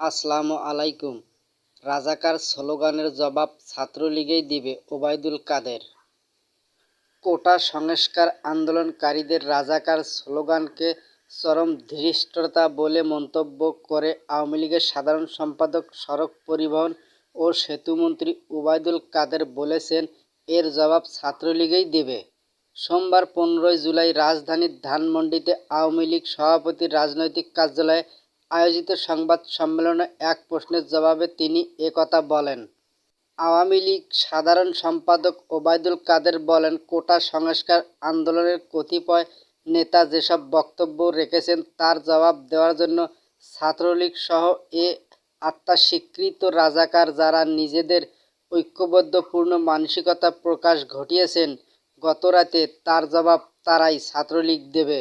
আসসালামু আলাইকুম। রাজাকার স্লোগানের জবাব ছাত্রলীগই দিবে ওবায়দুল কাদের। কোটা সংস্কার আন্দোলনকারীদের রাজাকার স্লোগানকে চরম ধৃষ্টতা বলে মন্তব্য করে আওয়ামী লীগের সাধারণ সম্পাদক সড়ক পরিবহন ও সেতুমন্ত্রী ওবায়দুল কাদের বলেছেন, এর জবাব ছাত্রলীগই দেবে। সোমবার পনেরোই জুলাই রাজধানীর ধানমন্ডিতে আওয়ামী লীগ সভাপতির রাজনৈতিক কার্যালয়ে আয়োজিত সংবাদ সম্মেলনে এক প্রশ্নের জবাবে তিনি একথা বলেন। আওয়ামী লীগ সাধারণ সম্পাদক ওবায়দুল কাদের বলেন, কোটা সংস্কার আন্দোলনের কতিপয় নেতা যেসব বক্তব্য রেখেছেন তার জবাব দেওয়ার জন্য ছাত্রলীগ সহ এ আত্মস্বীকৃত রাজাকার যারা নিজেদের ঐক্যবদ্ধপূর্ণ মানসিকতা প্রকাশ ঘটিয়েছেন গতরাতে তার জবাব তারাই ছাত্রলীগ দেবে।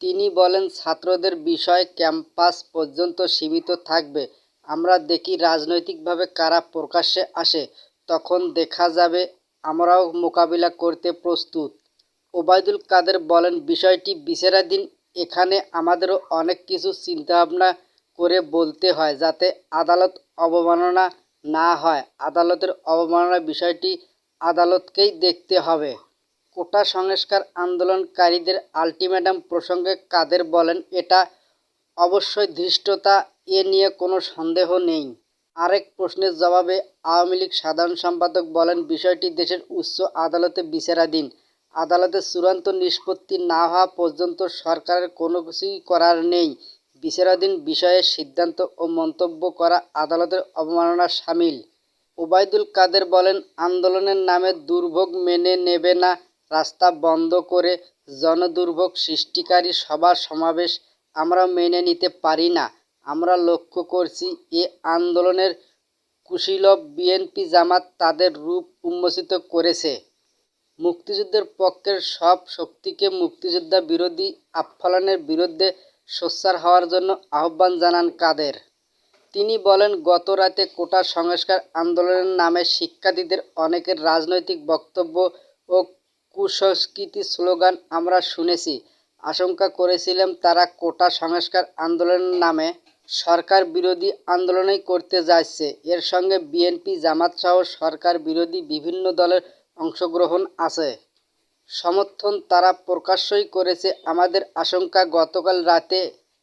তিনি বলেন, ছাত্রদের বিষয় ক্যাম্পাস পর্যন্ত সীমিত থাকবে। আমরা দেখি রাজনৈতিকভাবে কারা প্রকাশ্যে আসে। তখন দেখা যাবে আমরাও মোকাবিলা করতে প্রস্তুত। ওবায়দুল কাদের বলেন, বিষয়টি বিচারাধীন। এখানে আমাদেরও অনেক কিছু চিন্তাভাবনা করে বলতে হয় যাতে আদালত অবমাননা না হয়। আদালতের অবমাননা বিষয়টি আদালতকেই দেখতে হবে। কোটা সংস্কার আন্দোলনকারীদের আলটিমেটাম প্রসঙ্গে কাদের বলেন, এটা অবশ্যই ধৃষ্টতা, এ নিয়ে কোনো সন্দেহ নেই। আরেক প্রশ্নের জবাবে আওয়ামী লীগ সাধারণ সম্পাদক বলেন, বিষয়টি দেশের উচ্চ আদালতে বিচারাধীন। আদালতের চূড়ান্ত নিষ্পত্তি না হওয়া পর্যন্ত সরকারের কোনো কিছুই করার নেই। বিচারাধীন বিষয়ে সিদ্ধান্ত ও মন্তব্য করা আদালতের অবমাননা সামিল। ওবায়দুল কাদের বলেন, আন্দোলনের নামে দুর্ভোগ মেনে নেবে না রাস্তা বন্ধ করে জনদুর্ভোগ সৃষ্টিকারী সভা সমাবেশ আমরা মেনে নিতে পারি না। আমরা লক্ষ্য করছি এ আন্দোলনের কুশীলব বিএনপি জামাত তাদের রূপ উন্মোচিত করেছে। মুক্তিযুদ্ধের পক্ষের সব শক্তিকে মুক্তিযোদ্ধা বিরোধী আফফালানের বিরুদ্ধে সোচ্চার হওয়ার জন্য আহ্বান জানান কাদের? তিনি বলেন, গত রাতে কোটা সংস্কার আন্দোলনের নামে শিক্ষার্থীদের অনেকের রাজনৈতিক বক্তব্য ও কুসংস্কৃতি স্লোগান আমরা শুনেছি। আশঙ্কা করেছিলাম তারা কোটা সংস্কার আন্দোলনের নামে সরকার বিরোধী আন্দোলনই করতে যাচ্ছে। এর সঙ্গে বিএনপি জামাতসহ সরকার বিরোধী বিভিন্ন দলের অংশগ্রহণ আছে। সমর্থন তারা প্রকাশ্যই করেছে। আমাদের আশঙ্কা গতকাল রাতে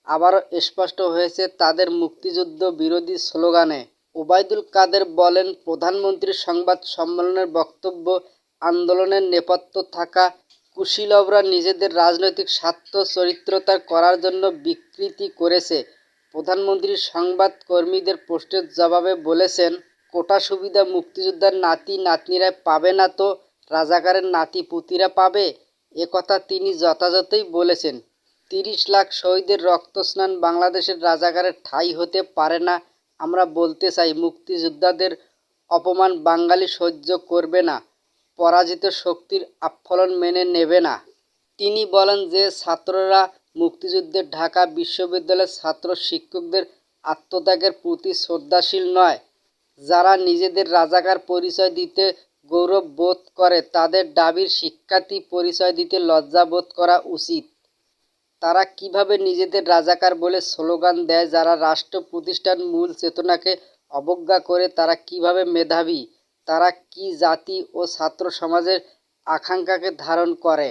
আবারও স্পষ্ট হয়েছে তাদের মুক্তিযুদ্ধ বিরোধী স্লোগানে। ওবায়দুল কাদের বলেন, প্রধানমন্ত্রীর সংবাদ সম্মেলনের বক্তব্য আন্দোলনের নেপথ্য থাকা কুশীলবরা নিজেদের রাজনৈতিক স্বার্থ চরিত্রতার করার জন্য বিকৃতি করেছে। প্রধানমন্ত্রী সংবাদ কর্মীদের প্রশ্নের জবাবে বলেছেন, কোটা সুবিধা মুক্তিযোদ্ধার নাতি নাতনিরা পাবে না তো? রাজাকারের নাতি পুতিরা পাবে? এ কথা তিনি যথাযথই বলেছেন। তিরিশ লাখ শহীদের রক্তস্নান বাংলাদেশের রাজাকারের ঠাঁই হতে পারে না। আমরা বলতে চাই, মুক্তিযোদ্ধাদের অপমান বাঙালি সহ্য করবে না। পরাজিত শক্তির আফলন মেনে নেবে না। তিনি বলেন যে, ছাত্ররা মুক্তিযুদ্ধের ঢাকা বিশ্ববিদ্যালয়ের ছাত্র শিক্ষকদের আত্মত্যাগের প্রতি শ্রদ্ধাশীল নয়। যারা নিজেদের রাজাকার পরিচয় দিতে গৌরব বোধ করে, তাদের দাবির শিক্ষার্থী পরিচয় দিতে লজ্জা বোধ করা উচিত। তারা কীভাবে নিজেদের রাজাকার বলে স্লোগান দেয়, যারা রাষ্ট্র প্রতিষ্ঠান মূল চেতনাকে অবজ্ঞা করে, তারা কীভাবে মেধাবী? তারা কি জাতি ও ছাত্র সমাজের আকাঙ্ক্ষাকে ধারণ করে?